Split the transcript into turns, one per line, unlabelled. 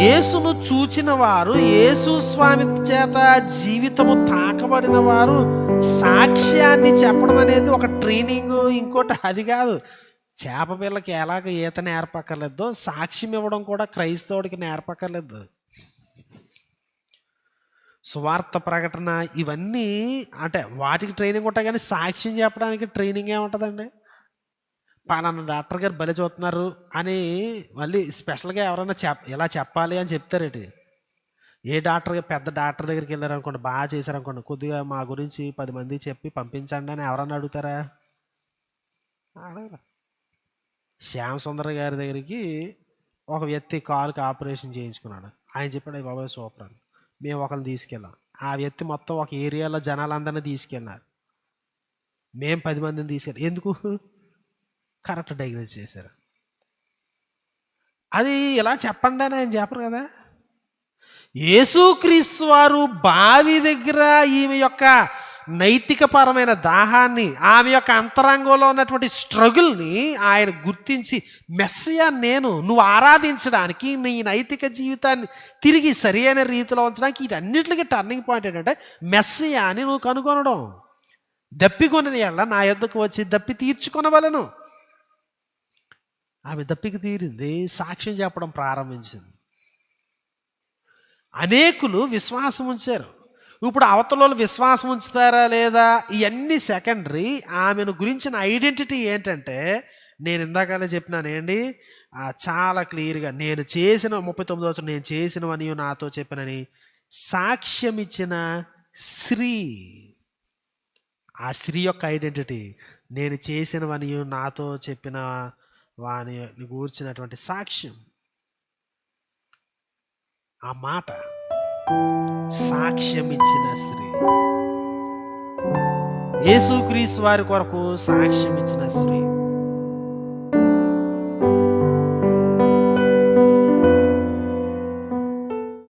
యేసును చూచిన వారు యేసు స్వామి చేత జీవితము తాకబడిన వారు సాక్ష్యాన్ని చెప్పడం అనేది ఒక ట్రైనింగ్ ఇంకోటి అది కాదు. చేప పిల్లకి ఎలాగ ఈత నేర్పక్కర్లేదో సాక్ష్యం ఇవ్వడం కూడా క్రైస్తవుడికి నేర్పక్కర్లేదు. సువార్త ప్రకటన ఇవన్నీ అంటే వాటికి ట్రైనింగ్ ఉంటాయి కానీ సాక్ష్యం చెప్పడానికి ట్రైనింగ్ ఏముంటుందండి పానన్న డాక్టర్ గారు బలి చూస్తున్నారు అని మళ్ళీ స్పెషల్గా ఎవరైనా చెప్ ఇలా చెప్పాలి అని చెప్తారేటి? ఏ డాక్టర్ పెద్ద డాక్టర్ దగ్గరికి వెళ్ళారనుకోండి బాగా చేశారనుకోండి కొద్దిగా మా గురించి పది మంది చెప్పి పంపించండి అని ఎవరన్నా అడుగుతారా? అడగరా శ్యామ్ సుందర్ గారి దగ్గరికి ఒక వ్యక్తి కాలుకి ఆపరేషన్ చేయించుకున్నాడు. ఆయన చెప్పాడు "అయ్య బాబాయ్ సూపర్ అని మేము ఒకరిని తీసుకెళ్ళాం. ఆ వ్యక్తి మొత్తం ఒక ఏరియాలో జనాలందరినీ తీసుకెళ్ళినారు. మేము పది మందిని తీసుకెళ్ళాం. ఎందుకు? కరెక్ట్ డయాగ్నోస్ చేశారు. అది ఇలా చెప్పండి అని ఆయన చెప్పరు కదా. యేసుక్రీస్తు వారు బావి దగ్గర ఈమె యొక్క నైతికపరమైన దాహాన్ని ఆమె యొక్క అంతరంగంలో ఉన్నటువంటి స్ట్రగుల్ని ఆయన గుర్తించి మెస్సయా నేను నువ్వు ఆరాధించడానికి నీ నైతిక జీవితాన్ని తిరిగి సరి అయిన రీతిలో ఉంచడానికి వీటన్నిటికీ టర్నింగ్ పాయింట్ ఏంటంటే మెస్సయా అని నువ్వు కనుగొనడం. దప్పికొనని ఎళ్ళ నా యొద్దకు వచ్చి దప్పి తీర్చుకొనవలను. ఆమె దప్పికి తీరింది సాక్ష్యం చెప్పడం ప్రారంభించింది. అనేకులు విశ్వాసం ఉంచారు. ఇప్పుడు అవతలలో విశ్వాసం ఉంచుతారా లేదా? ఇవన్నీ సెకండరీ ఆమెను గురించిన ఐడెంటిటీ ఏంటంటే నేను ఇందాకలే చెప్పినానండి చాలా క్లియర్గా నేను చేసిన ముప్పై తొమ్మిదో నేను చేసినవని నాతో చెప్పినని సాక్ష్యం ఇచ్చిన స్త్రీ. ఆ స్త్రీ యొక్క ఐడెంటిటీ నేను చేసినవని నాతో చెప్పిన వాని గూర్చినటువంటి సాక్ష్యం. ఆ మాట సాక్ష్యం ఇచ్చిన స్త్రీ. యేసుక్రీస్తు వారి కొరకు సాక్ష్యం ఇచ్చిన స్త్రీ.